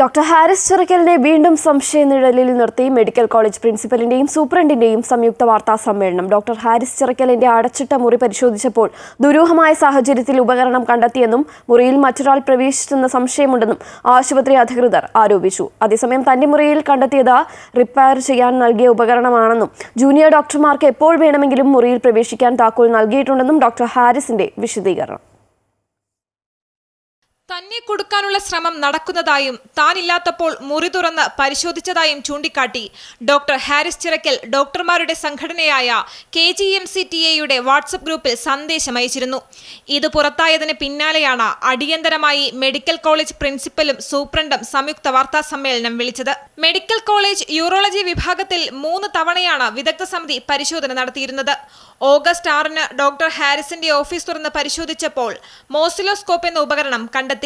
Doctor Haris ചിറക്കലിനെ വീണ്ടും സംശയ നിഴലിൽ നിർത്തി മെഡിക്കൽ കോളേജ് പ്രിൻസിപ്പലിന്റെയും സൂപ്രണ്ടിന്റെയും സംയുക്ത വാർത്താ സമ്മേളനം. ഡോക്ടർ ഹാരിസ് ചിറക്കലിന്റെ അടച്ചിട്ട മുറി പരിശോധിച്ചപ്പോൾ ദുരൂഹമായ സാഹചര്യത്തിൽ ഉപകരണം കണ്ടെത്തിയെന്നും മുറിയിൽ മറ്റൊരാൾ പ്രവേശിച്ചെന്ന സംശയമുണ്ടെന്നും ആശുപത്രി അധികൃതർ ആരോപിച്ചു. അതേസമയം തന്റെ മുറിയിൽ കണ്ടെത്തിയത് റിപ്പയർ ചെയ്യാൻ നൽകിയ ഉപകരണമാണെന്നും ജൂനിയർ ഡോക്ടർമാർക്ക് എപ്പോൾ വേണമെങ്കിലും മുറിയിൽ പ്രവേശിക്കാൻ താക്കോൽ നൽകിയിട്ടുണ്ടെന്നും ഡോക്ടർ ഹാരിസിന്റെ വിശദീകരണം. തന്നെ കൊടുക്കാനുള്ള ശ്രമം നടക്കുന്നതായും താനില്ലാത്തപ്പോൾ മുറി തുറന്ന് പരിശോധിച്ചതായും ചൂണ്ടിക്കാട്ടി. ഡോക്ടർ ഹാരിസ് ചിറക്കൽ ഡോക്ടർമാരുടെ സംഘടനയായ K G M C T എയുടെ വാട്സപ്പ് ഗ്രൂപ്പിൽ സന്ദേശം അയച്ചിരുന്നു. ഇത് പുറത്തായതിന് പിന്നാലെയാണ് അടിയന്തരമായി മെഡിക്കൽ കോളേജ് പ്രിൻസിപ്പലും സൂപ്രണ്ടും സംയുക്ത വാർത്താ സമ്മേളനം വിളിച്ചത്. മെഡിക്കൽ കോളേജ് യൂറോളജി വിഭാഗത്തിൽ മൂന്ന് തവണയാണ് വിദഗ്ധ സമിതി പരിശോധന നടത്തിയിരുന്നത്. ഓഗസ്റ്റ് ആറിന് ഡോക്ടർ ഹാരിസിന്റെ ഓഫീസ് തുറന്ന് പരിശോധിച്ചപ്പോൾ മോസിലോസ്കോപ്പ് എന്ന ഉപകരണം കണ്ടെത്തി.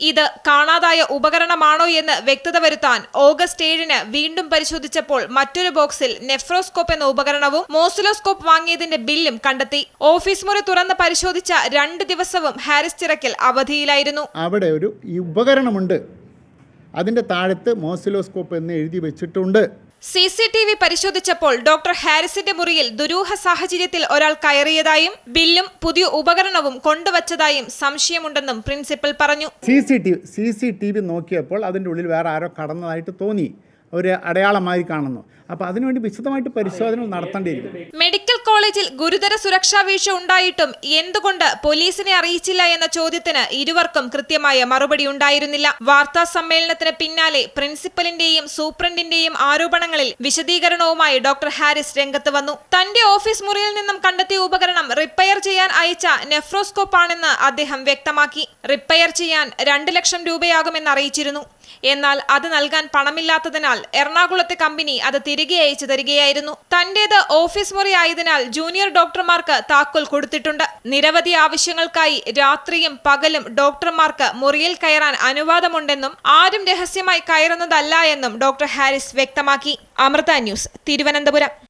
ഇത് കാണാതായ ഉപകരണമാണോ എന്ന് വ്യക്തത വരുത്താൻ ഓഗസ്റ്റ് ഏഴിന് വീണ്ടും പരിശോധിച്ചപ്പോൾ മറ്റൊരു ബോക്സിൽ നെഫ്രോസ്കോപ്പ് എന്ന ഉപകരണവും മോസിലോസ്കോപ്പ് വാങ്ങിയതിന്റെ ബില്ലും കണ്ടെത്തി. ഓഫീസ് മുറി തുറന്ന് പരിശോധിച്ച രണ്ട് ദിവസവും ഹാരിസ് ചിറക്കൽ അവധിയിലായിരുന്നു. അവിടെ ഒരു ഉപകരണമുണ്ട്. അതിന്റെ താഴത്ത് മോസിലോസ്കോപ്പ് എന്ന് എഴുതി വെച്ചിട്ടുണ്ട്. സി സി ടി വി പരിശോധിച്ചപ്പോൾ ഡോക്ടർ ഹാരിസിന്റെ മുറിയിൽ ദുരൂഹ സാഹചര്യത്തിൽ ഒരാൾ കയറിയതായും ബില്ലും പുതിയ ഉപകരണവും കൊണ്ടുവച്ചതായും സംശയമുണ്ടെന്നും പ്രിൻസിപ്പൽ പറഞ്ഞു. C C T C C T V നോക്കിയപ്പോൾ അതിന്റെ ഉള്ളിൽ വേറെ ആരോ കടന്നതായിട്ട് തോന്നി. ഒരു അടയാളമായി കാണുന്നു. അപ്പോൾ അതിനുവേണ്ടി വിശദമായിട്ട് പരിശോധന നടത്തേണ്ടിയിരിക്കും മെഡിക്കൽ കോളേജിൽ ഗുരുതര സുരക്ഷാ വീഴ്ച ഉണ്ടായിട്ടും എന്തുകൊണ്ട് പോലീസിനെ അറിയിച്ചില്ല എന്ന ചോദ്യത്തിന് ഇരുവർക്കും കൃത്യമായ മറുപടി ഉണ്ടായിരുന്നില്ല. വാർത്താ സമ്മേളനത്തിന് പിന്നാലെ പ്രിൻസിപ്പലിന്റെയും സൂപ്രണ്ടിന്റെയും ആരോപണങ്ങളിൽ വിശദീകരണവുമായി ഡോക്ടർ ഹാരിസ് രംഗത്ത് വന്നു. തന്റെ ഓഫീസ് മുറിയിൽ നിന്നും കണ്ടെത്തിയ ഉപകരണം റിപ്പയർ ചെയ്യാൻ അയച്ച നെഫ്രോസ്കോപ്പ് ആണെന്ന് അദ്ദേഹം വ്യക്തമാക്കി. റിപ്പയർ ചെയ്യാൻ രണ്ട് ലക്ഷം രൂപയാകുമെന്ന് അറിയിച്ചിരുന്നു. എന്നാൽ അത് നൽകാൻ പണമില്ലാത്തതിനാൽ എറണാകുളത്തെ കമ്പനി അത് തിരികെ അയച്ചു തരികയായിരുന്നു. തന്റേത് ഓഫീസ് മുറി ആയതിനാൽ ജൂനിയർ ഡോക്ടർമാർക്ക് താക്കോൽ കൊടുത്തിട്ടുണ്ട്. നിരവധി ആവശ്യങ്ങൾക്കായി രാത്രിയും പകലും ഡോക്ടർമാർക്ക് മുറിയിൽ കയറാൻ അനുവാദമുണ്ടെന്നും ആരും രഹസ്യമായി കയറുന്നതല്ല എന്നും ഡോക്ടർ ഹാരിസ് വ്യക്തമാക്കി. അമൃത ന്യൂസ് തിരുവനന്തപുരം.